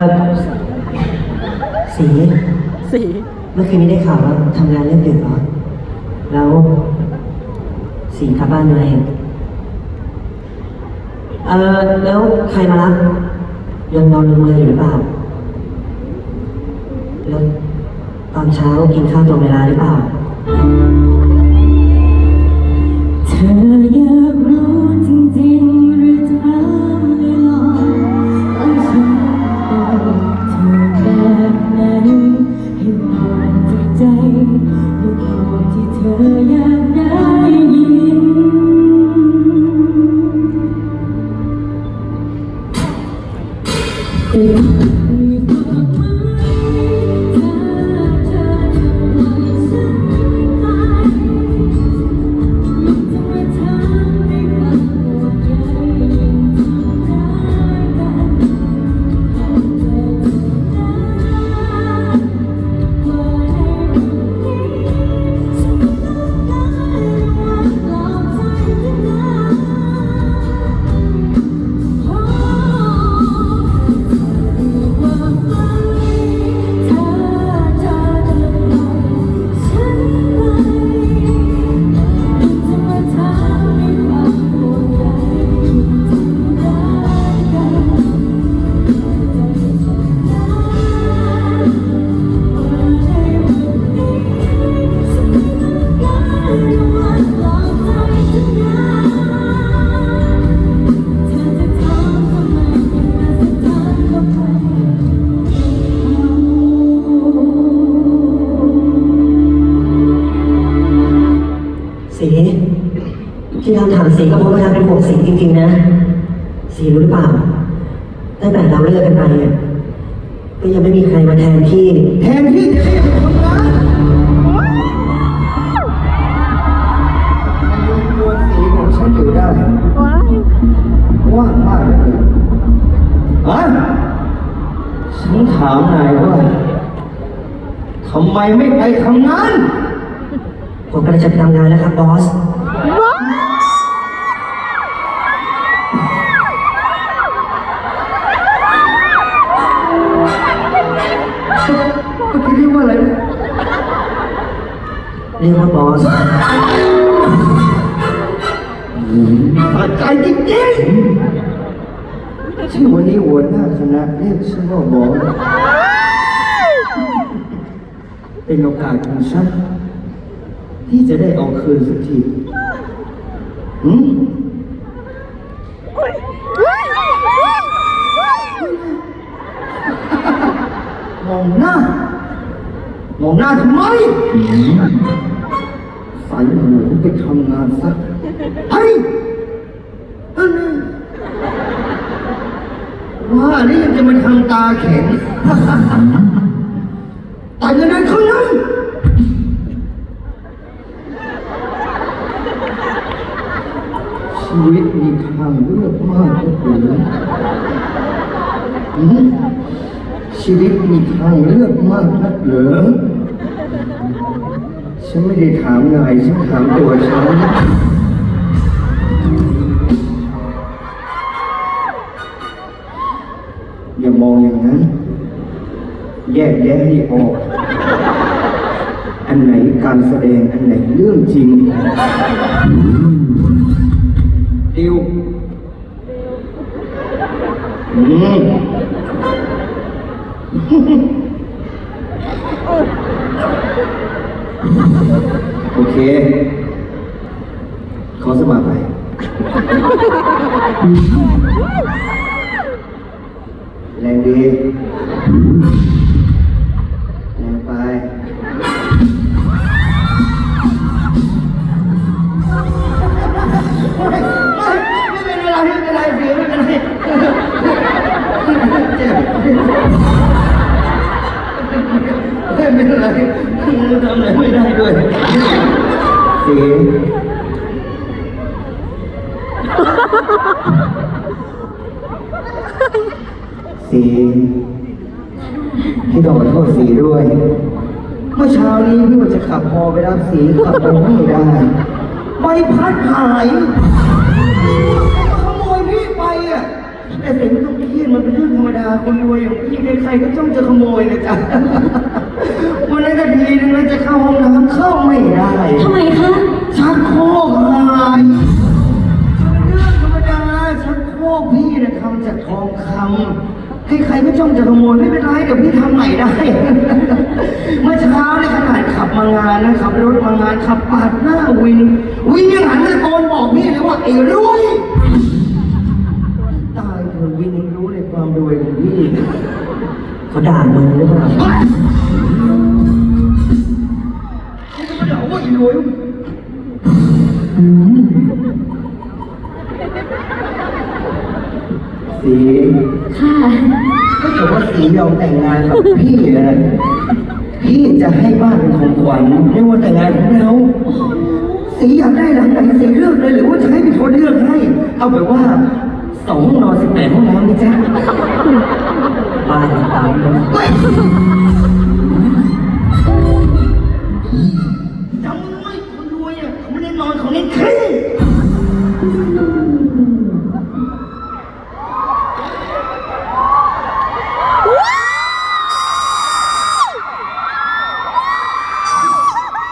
เอ่อสีสีเมื่อคืนนี้ได้ข่าวว่าทำงานเริ่มดึกเหรอ แล้วสีกลับบ้านเลยเออแล้วใครมารับยังนอนลืมเลยอยู่หรือเปล่า แล้วตอนเช้ากินข้าวตรงเวลาหรือเปล่า ที่เราถามสีก็เพราะว่าเราเป็นห่วงสีจริงๆนะ สีรู้หรือเปล่า ตั้งแต่เราเลิกกันไปเนี่ยก็ยังไม่มีใครมาแทนที่ แทนที่จะได้ไปทำงานยืนกวนสีของฉันอยู่ได้ว้ายว่างมากเลยฮะฉันถามนายว่าทำไมไม่ไปทำงานผมกำลังจะไปทำงานแล้วครับบอส เรียกว่าบอสสะใจจริงๆชื่อวันนี้หัวหน้าคณะเรียกชื่อว่าหมอเป็นโอกาสของฉันที่จะได้เอาคืนสักทีหืมมองหน้ามองหน้าทำไม ใส่หูไปทำงานซะเฮ้ยอันนี้ว่านี่ยังจะมาทำตาแข็งแต่เงินนั้นเขานั้นชีวิตมีทางเลือกมากเหลือหืมชีวิตมีทางเลือกมากนักเหรอ ฉันไม่ได้ถามนายฉันถามตัวฉัน อย่ามองอย่างนั้น แยกแยะให้ออก อันไหนการแสดง อันไหนเรื่องจริงดิวอืม โอเค ขอสมัครไป แรงดี ทำอะไรไม่ได้ด้วยสีสีพี่ต้องขอโทษสีด้วย เมื่อเช้านี้พี่ว่าจะขับพอไปรับสีขับไปไม่ได้ใบพัดหายขโมยพี่ไปอะแต่สีไม่ต้องเครียดมันเป็นเรื่องธรรมดาคนรวยอย่างพี่ใครๆก็จ้องจะขโมยนะจ๊ะ แล้วจะเข้าห้องน้ำเข้าไม่ได้ทำไมคะ ชักโครกหายเรื่องธรรมดาชักโครกพี่นะทำจากทองคำใครๆก็จ้องจะขโมยไม่เป็นไรเดี๋ยวพี่ทำใหม่ได้ เมื่อเช้าในยขนาดขับมางานนะขับรถมางานขับปาดหน้าวิน วินยังหันตะโกนบอกพี่เลยว่าไอ้รวยตายเถอะวินยังรู้ในความรวยของพี่เขาด่ามึงหรือเปล่าเฮ้ยเขา ด่าว่าไอ้รวยสีค่ะถ้าเกิดว่าสียอมแต่งงานกับพี่นะพี่จะให้บ้านเป็นของขวัญไม่ว่าแต่งงานของเราสีอยากได้หลังไหนสีเลือกเลยหรือว่าจะให้พี่ทนเลือกให้ เอาแบบว่าสองห้องนอนสิบแปดห้องน้ำนี่จ้ะบ้านตามเฮ้ย จำไว้คนรวยอะเขาไม่ได้นอนเขาเน้นขี้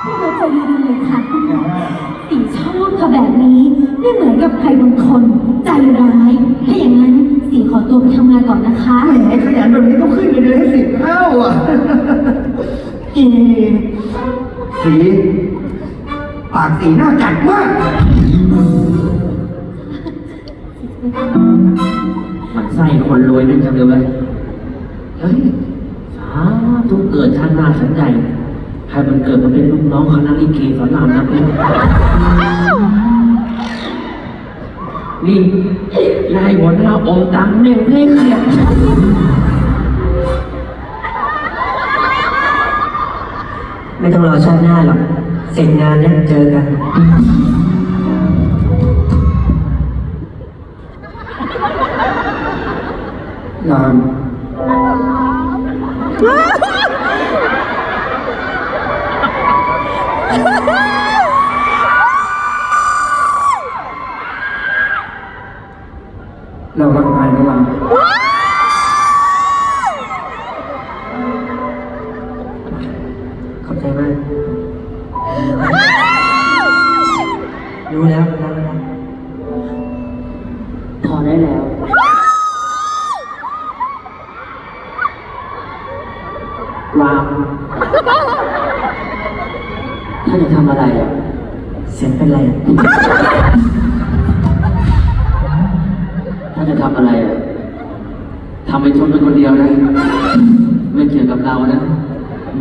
พี่เราใจดีจังเลยค่ะสีชอบค่ะแบบนี้ไม่เหมือนกับใครบางคนใจร้าย ถ้าอย่างนั้นสีขอตัวไปทำงานก่อนนะคะ แหมขยันแบบนี้ต้องขึ้นเงินเดือนให้สิบเท่าอะ อี สีปากสีหน้ากัดมาก มันไส้คนรวยนั่นจังเลยเว้ยเฮ้ยสาธุเกิดชาติหน้าฉันใหญ่ให้มันเกิดมาเป็นลูกน้องคณะลิเกสอนรามนะเพื่อนนี่นายหัวหน้าองค์ตังแม่งเล่นเนี่ย ไม่ต้องรอชาติหน้าหรอก เสร็จงานเนี่ยเจอกัน งานเรารักนายนะลา พอได้แล้ว รามถ้าจะทำอะไรอะ เสียงเป็นไรอะถ้าจะทำอะไรอะทำไปทนเป็นคนเดียวนะ ไม่เกี่ยวกับเรานะ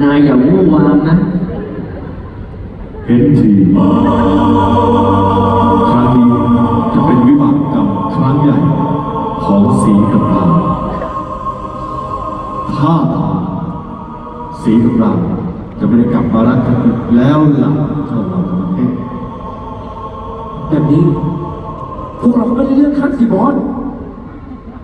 นายอย่าวู่วามนะ เห็นทีครั้งนี้จะเป็นวิบากกรรมครั้งใหญ่ของสีกับเราถ้าสีกับเราจะไม่ได้กลับมารักกันอีกแล้วล่ะเจ้าเราประเทศแบบนี้พวกเราก็ไม่ได้เลือกคัดสิบอส